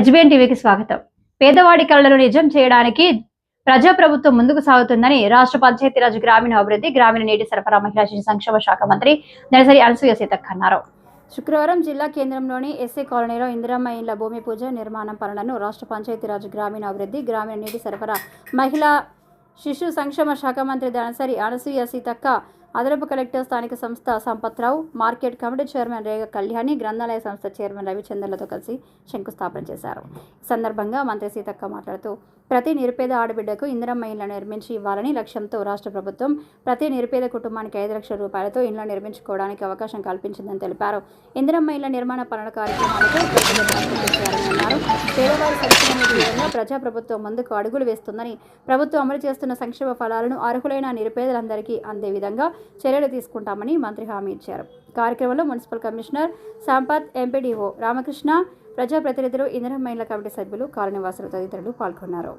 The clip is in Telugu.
హెచ్బిఎన్ టీవీకి స్వాగతం. పేదవాడి కళలను నిజం చేయడానికి ప్రజాప్రభుత్వం ముందుకు సాగుతుందని రాష్ట్ర పంచాయతీరాజ్ గ్రామీణ అభివృద్ధి గ్రామీణ నీటి సరఫరా మహిళా శిశు సంక్షేమ శాఖ మంత్రి నెలసరి అనసూయ సీతక్క అన్నారు. శుక్రవారం జిల్లా కేంద్రంలోని ఎస్ఏ కాలనీలో ఇందిరమ్మ ఇండ్ల భూమి పూజ నిర్మాణం పనులను రాష్ట్ర పంచాయతీరాజ్ గ్రామీణ అభివృద్ధి గ్రామీణ నీటి సరఫరా మహిళా శిశు సంక్షేమ శాఖ మంత్రి దనసరి అనసూయ సీతక్క అదనపు కలెక్టర్ స్థానిక సంస్థ సంపత్రావు మార్కెట్ కమిటీ చైర్మన్ రేగ కళ్యాణి గ్రంథాలయ సంస్థ చైర్మన్ రవిచంద్రలతో కలిసి శంకుస్థాపన చేశారు. ఈ సందర్భంగా మంత్రి సీతక్క మాట్లాడుతూ ప్రతి నిరుపేద ఆడబిడ్డకు ఇందిరమ్మ ఇళ్ళను నిర్మించి ఇవ్వాలని లక్ష్యంతో రాష్ట్ర ప్రభుత్వం ప్రతి నిరుపేద కుటుంబానికి ఐదు లక్షల రూపాయలతో ఇళ్ళను నిర్మించుకోవడానికి అవకాశం కల్పించిందని తెలిపారు. ఇందిరమ్మ ఇళ్ళ నిర్మాణ పనుల కార్యక్రమాలకు అన్నారు. సంక్షేమ విధంగా ప్రజాప్రభుత్వం ముందుకు అడుగులు వేస్తుందని ప్రభుత్వం అమలు చేస్తున్న సంక్షేమ ఫలాలను అర్హులైన నిరుపేదలందరికీ అందే విధంగా చర్యలు తీసుకుంటామని మంత్రి హామీ ఇచ్చారు. కార్యక్రమంలో municipal commissioner Sampath MPDO Ramakrishna ప్రజాప్రతినిధులు ఇందిరమ్మ ఇళ్ళ కమిటీ సభ్యులు కాలనివాసులు తదితరులు పాల్గొన్నారు.